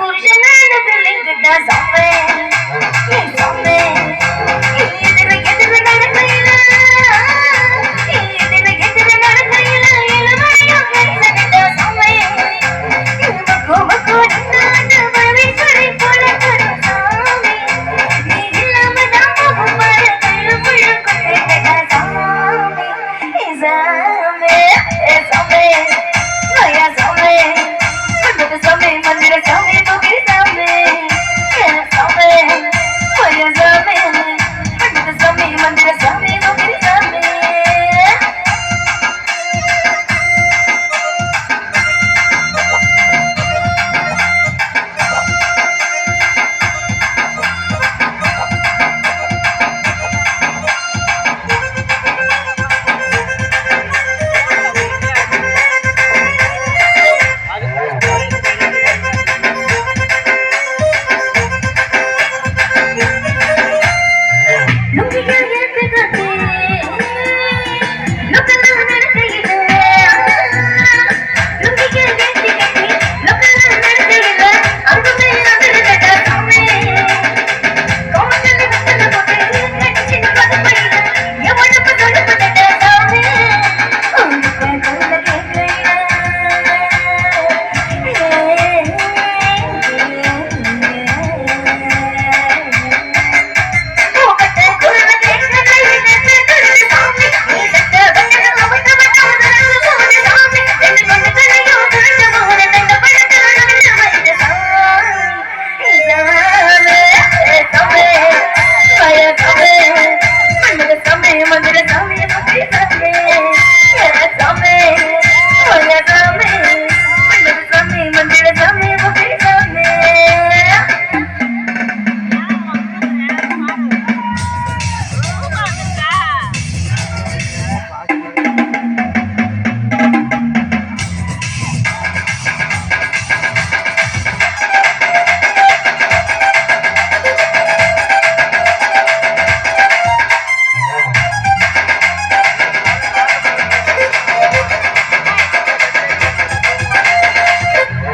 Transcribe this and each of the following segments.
புருஷன் பிள்ளைங்கிட்ட சம்மே Yeah.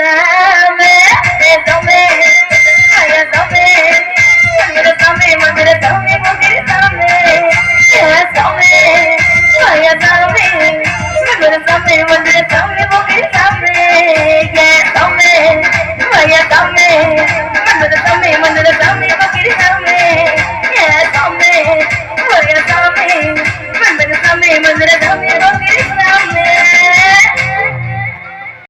Perdóname, perdóname.